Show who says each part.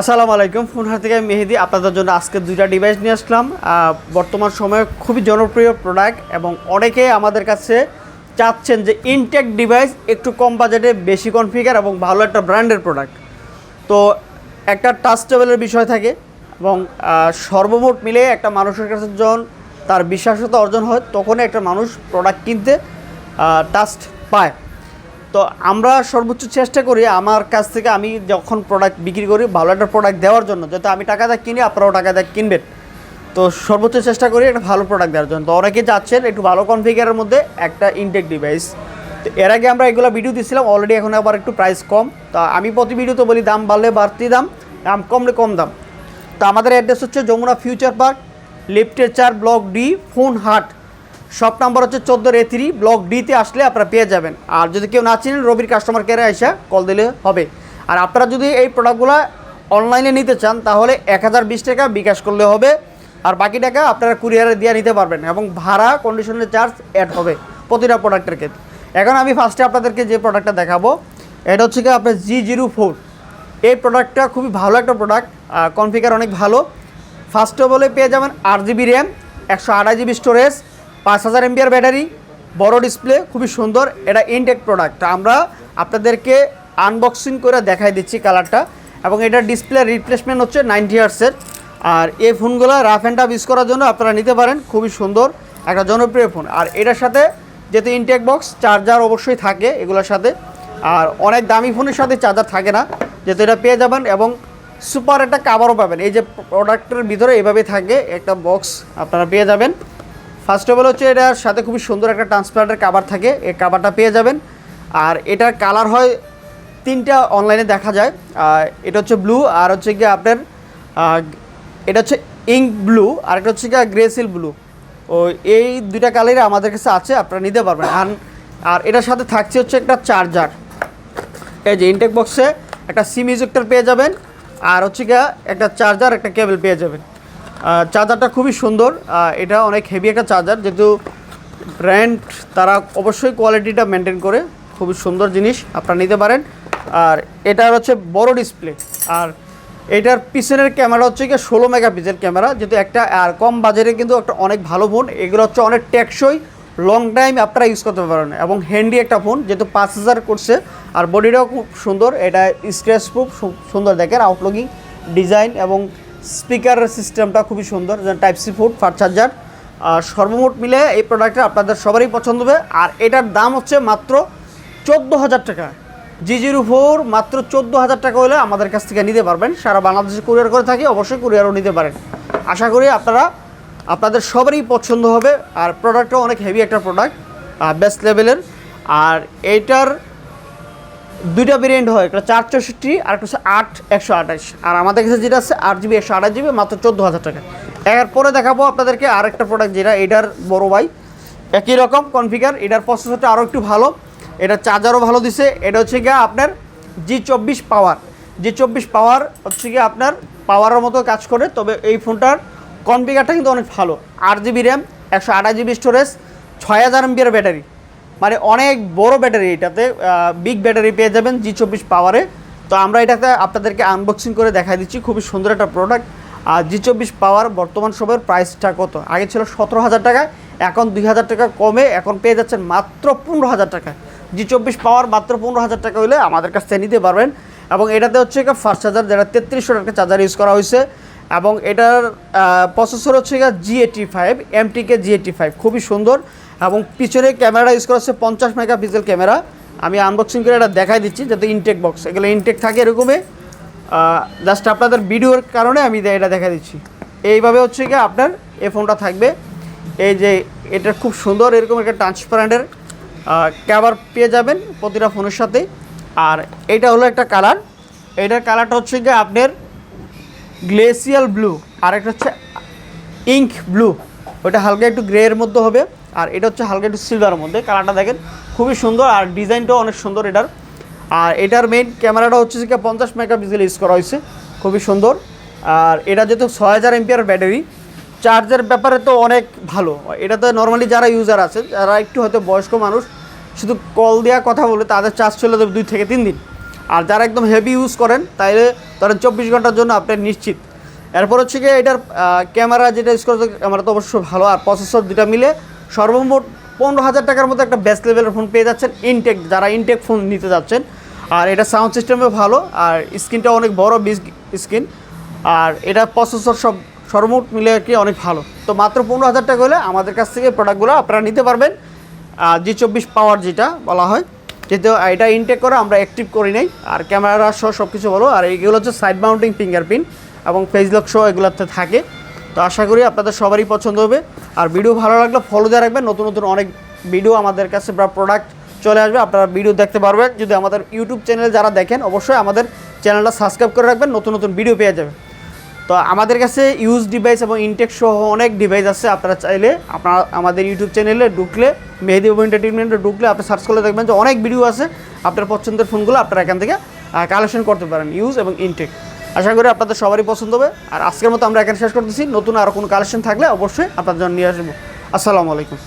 Speaker 1: আসসালামু আলাইকুম। ফোন হাত থেকে আমি মেহেদি। আপনাদের জন্য আজকে দুইটা ডিভাইস নিয়ে আসলাম। বর্তমান সময়ে খুবই জনপ্রিয় প্রোডাক্ট এবং অনেকে আমাদের কাছে চাচ্ছেন যে ইনটেক ডিভাইস একটু কম বাজেটে বেশি কনফিগার এবং ভালো একটা ব্র্যান্ডের প্রোডাক্ট তো একটা টাচ টেবিলের বিষয় থাকে এবং সর্বমোট মিলে একটা মানুষের কাছে যখন তার বিশ্বাসতা অর্জন হয়, তখনই একটা মানুষ প্রোডাক্ট কিনতে টাস্ট পায়। তো আমরা সর্বোচ্চ চেষ্টা করি আমার কাছ থেকে আমি যখন প্রোডাক্ট বিক্রি করি, ভালো একটা প্রোডাক্ট দেওয়ার জন্য। যাতে আমি টাকা দিয়ে কিনি, আপনারাও টাকা দিয়ে কিনবেন। তো সর্বোচ্চ চেষ্টা করি একটা ভালো প্রোডাক্ট দেওয়ার জন্য। তো অনেকে যাচ্ছেন একটু ভালো কনফিগারের মধ্যে একটা ইনটেক ডিভাইস তো এর আগে আমরা এগুলো ভিডিও দিচ্ছিলাম অলরেডি এখন আবার একটু প্রাইস কম। তো আমি প্রতি ভিডিওতে বলি, দাম বাড়লে বাড়তি দাম দাম কমলে কম দাম। তো আমাদের অ্যাড্রেস হচ্ছে যমুনা ফিউচার পার্ক লিফটের চার ব্লক ডি ফোন হাট শপ নাম্বার হচ্ছে চোদ্দ এ থ্রি ব্লক ডিতে আসলে আপনারা পেয়ে যাবেন। আর যদি কেউ না চিনেন, রবির কাস্টমার কেয়ারে এসে কল দিলে হবে। আর আপনারা যদি এই প্রোডাক্টগুলো অনলাইনে নিতে চান, তাহলে এক হাজার বিশ টাকা বিকাশ করলে হবে। আর বাকি টাকা আপনারা কুরিয়ারে দিয়ে নিতে পারবেন এবং ভাড়া কন্ডিশনের চার্জ অ্যাড হবে প্রতিটা প্রোডাক্টের ক্ষেত্রে। এখন আমি ফার্স্টে আপনাদেরকে যে প্রোডাক্টটা দেখাবো, এটা হচ্ছে কি আপনার জি জিরো ফোর এই প্রোডাক্টটা খুবই ভালো একটা প্রোডাক্ট কনফিগার অনেক ভালো। ফার্স্ট অফ অলে পেয়ে যাবেন আট জিবি র্যাম একশো আড়াই জিবি স্টোরেজ পাঁচ হাজার এমবিআর ব্যাটারি, বড় ডিসপ্লে খুবই সুন্দর, এটা ইনটেক প্রোডাক্ট আমরা আপনাদেরকে আনবক্সিং করে দেখাই দিচ্ছি কালারটা এবং এটার ডিসপ্লে রিপ্লেসমেন্ট হচ্ছে নাইনটি ইয়ার্সের আর এই ফোনগুলো রাফ অ্যান্ড টাফ ইউজ করার জন্য আপনারা নিতে পারেন, খুবই সুন্দর, একটা জনপ্রিয় ফোন আর এটার সাথে যেহেতু ইনটেক বক্স চার্জার অবশ্যই থাকে এগুলোর সাথে। আর অনেক দামি ফোনের সাথে চার্জার থাকে না, যেহেতু এটা পেয়ে যাবেন, এবং সুপার একটা কাভারও পাবেন। এই যে প্রোডাক্টের ভিতরে এভাবে থাকে, একটা বক্স আপনারা পেয়ে যাবেন। ফার্স্ট অফ অল হচ্ছে এটার সাথে খুবই সুন্দর একটা ট্রান্সপারেন্টের কাভার থাকে। এই কাভারটা পেয়ে যাবেন। আর এটার কালার হয় তিনটা অনলাইনে দেখা যায়। এটা হচ্ছে ব্লু আর হচ্ছে গিয়ে আপনার এটা হচ্ছে ইঙ্ক ব্লু আর একটা হচ্ছে গিয়ে গ্রেসিল ব্লু ও এই দুইটা কালারই আমাদের কাছে আছে, আপনারা নিতে পারবেন। আর আর এটার সাথে থাকছে হচ্ছে একটা চার্জার এই যে ইনটেক বক্সে একটা সিম ইজেক্টর পেয়ে যাবেন। আর হচ্ছে গিয়ে একটা চার্জার একটা কেবল পেয়ে যাবেন। চার্জারটা খুবই সুন্দর। এটা অনেক হেভি একটা চার্জার, যেহেতু ব্র্যান্ড তারা অবশ্যই কোয়ালিটিটা মেনটেন করে, খুবই সুন্দর জিনিস আপনারা নিতে পারেন। আর এটার হচ্ছে বড় ডিসপ্লে আর এটার পিছনের ক্যামেরা হচ্ছে গিয়ে ষোলো মেগাপিক্সেল ক্যামেরা যেহেতু একটা, আর কম বাজারে কিন্তু একটা অনেক ভালো ফোন এগুলো হচ্ছে অনেক টেকসই লং টাইম আপনারা ইউজ করতে পারেন, এবং হ্যান্ডি একটা ফোন যেহেতু পাঁচ হাজার করছে, আর বডিটাও খুব সুন্দর, এটা স্ক্র্যাচ প্রুফ সুন্দর দেখেন আউটলুকিং ডিজাইন এবং স্পিকারের সিস্টেমটা খুবই সুন্দর type C food far charger আর সর্বমোট মিলে এই প্রোডাক্টটা আপনাদের সবারই পছন্দ হবে। আর এটার দাম হচ্ছে মাত্র চোদ্দ হাজার টাকা। জি জিরো ফোর মাত্র চোদ্দ হাজার টাকা হলে আমাদের কাছ থেকে নিতে পারবেন। সারা বাংলাদেশে কুরিয়ার করে থাকি, অবশ্যই কুরিয়ারও নিতে পারেন। আশা করি আপনারা, আপনাদের সবারই পছন্দ হবে। আর প্রোডাক্টও অনেক হেভি একটা প্রোডাক্ট বেস্ট লেভেলের আর এইটার দুইটা ভেরিয়েন্ট হয়, একটা চার চৌষট্টি আর একটা হচ্ছে আট একশো আঠাশ। আর আমাদের কাছে যেটা আছে, আট জিবি একশো আঠাশ জিবি মাত্র চোদ্দ হাজার টাকা। এরপরে দেখাবো আপনাদেরকে আরেকটা প্রোডাক্ট যেটা, এটার বড় ভাই। একই রকম কনফিগার এটার প্রসেসরটা আরও একটু ভালো। এটার চার্জারও ভালো দিছে। এটা হচ্ছে গিয়ে আপনার জি চব্বিশ পাওয়ার জি চব্বিশ পাওয়ার হচ্ছে গিয়ে আপনার পাওয়ারের মতো কাজ করে, তবে এই ফোনটার কনফিগারটা কিন্তু অনেক ভালো। আট জিবি র্যাম একশো আঠাশ জিবি স্টোরেজ ছয় হাজার এমবিআর ব্যাটারি মানে অনেক বড় ব্যাটারি এটাতে বিগ ব্যাটারি পেয়ে যাবেন জি চব্বিশ পাওয়ারে তো আমরা এটাতে আপনাদেরকে আনবক্সিং করে দেখাই দিচ্ছি, খুবই সুন্দর একটা প্রোডাক্ট আর জি চব্বিশ পাওয়ার বর্তমান সময়ের প্রাইসটা কত? আগে ছিল সতেরো হাজার টাকা, এখন দুই হাজার টাকা কমে, এখন পেয়ে যাচ্ছেন মাত্র পনেরো হাজার টাকা। জি চব্বিশ পাওয়ার মাত্র পনেরো হাজার টাকা হলে আমাদের কাছ থেকে নিতে পারবেন। এবং এটাতে হচ্ছে একটা ফার্স্ট চার্জার যেটা তেত্রিশশো টাকা চার্জার ইউজ করা হয়েছে। এবং এটার প্রসেসর হচ্ছে গিয়ে জি এইটি ফাইভ এমটিকে জি এইটি ফাইভ খুবই সুন্দর। এবং পিছনে ক্যামেরা ইউজ করা হচ্ছে পঞ্চাশ মেগাপিক্সেল ক্যামেরা। আমি আনবক্সিং করে এটা দেখাই দিচ্ছি, যাতে ইনটেক বক্স এগুলো ইনটেক থাকে এরকমই। জাস্ট আপনাদের ভিডিওর কারণে আমি এটা দেখা দিচ্ছি। এইভাবে হচ্ছে গিয়ে আপনার এই ফোনটা থাকবে। এই যে এটা খুব সুন্দর এরকম একটা ট্রান্সপারেন্টের ক্যাভার পেয়ে যাবেন প্রতিটা ফোনের সাথে। আর এটা হলো একটা কালার এটার কালারটা হচ্ছে গিয়ে আপনার গ্লেসিয়াল ব্লু আর একটা হচ্ছে ইঙ্ক ব্লু ওটা হালকা একটু গ্রে এর মধ্যে হবে। আর এটা হচ্ছে হালকা একটু সিলভারের মধ্যে। কালারটা দেখেন, খুবই সুন্দর আর ডিজাইনটাও অনেক সুন্দর এটার। আর এটার মেইন ক্যামেরাটা হচ্ছে যে পঞ্চাশ মেগাপিক্সেল ইউজ করা হয়েছে। খুবই সুন্দর। আর এটা যেহেতু ছয় হাজার এমপিআর ব্যাটারি চার্জের ব্যাপারে তো অনেক ভালো। এটা তো নর্মালি যারা ইউজার আছে যারা একটু হয়তো বয়স্ক মানুষ, শুধু কল দেওয়া কথা বলে তাদের চার্জ চলে যাবে দুই থেকে তিন দিন। আর যারা একদম হেভি ইউজ করেন, তাইলে ধরেন চব্বিশ ঘণ্টার জন্য আপনার নিশ্চিত। এরপর হচ্ছে গিয়ে এটার ক্যামেরা যেটা ইউজ করতে ক্যামেরা তো অবশ্যই ভালো, আর প্রসেসর দুটা মিলে সর্বমোট পনেরো হাজার টাকার মতো একটা বেস্ট লেভেলের ফোন পেয়ে যাচ্ছেন ইনটেক যারা ইনটেক ফোন নিতে যাচ্ছেন। আর এটা সাউন্ড সিস্টেমও ভালো, আর স্ক্রিনটা অনেক বড় বিগ স্ক্রিন আর এটা প্রসেসর সব সর্বমোট মিলে আর কি অনেক ভালো। তো মাত্র পনেরো হাজার টাকা হলে আমাদের কাছ থেকে প্রোডাক্টগুলো আপনারা নিতে পারবেন। জি চব্বিশ পাওয়ার যেটা বলা হয়, যেহেতু এটা ইনটেক করে, আমরা অ্যাক্টিভ করি নাই। আর ক্যামেরা সহ সব কিছু বলো আর এইগুলো হচ্ছে সাইড মাউন্টিং ফিঙ্গারপ্রিন্ট এবং ফেস লক সহ এগুলোতে থাকে। তো আশা করি আপনাদের সবারই পছন্দ হবে। আর ভিডিও ভালো লাগলে ফলো দিয়ে রাখবেন। নতুন নতুন অনেক ভিডিও আমাদের কাছে বা প্রোডাক্ট চলে আসবে। আপনারা ভিডিও দেখতে পারবেন। যদি আমাদের ইউটিউব চ্যানেল যারা দেখেন, অবশ্যই আমাদের চ্যানেলটা সাবস্ক্রাইব করে রাখবেন। নতুন নতুন ভিডিও পেয়ে যাবেন। তো আমাদের কাছে ইউজ ডিভাইস এবং ইনটেক সহ অনেক ডিভাইস আছে। আপনারা চাইলে আপনারা আমাদের ইউটিউব চ্যানেলে ঢুকলে, মেহেদি বাবু এন্টারটেনমেন্টে ঢুকলে আপনি সার্চ করলে দেখবেন যে অনেক ভিডিও আছে। আপনার পছন্দের ফোনগুলো আপনারা এখান থেকে কালেকশন করতে পারেন। ইউজ এবং ইনটেক আশা করি আপনাদের সবারই পছন্দ হবে। আর আজকের মতো আমরা এখানে শেষ করতেছি। নতুন আর কোনো কালেকশন থাকলে অবশ্যই আপনার জন্য নিয়ে আসব। আসসালামু আলাইকুম।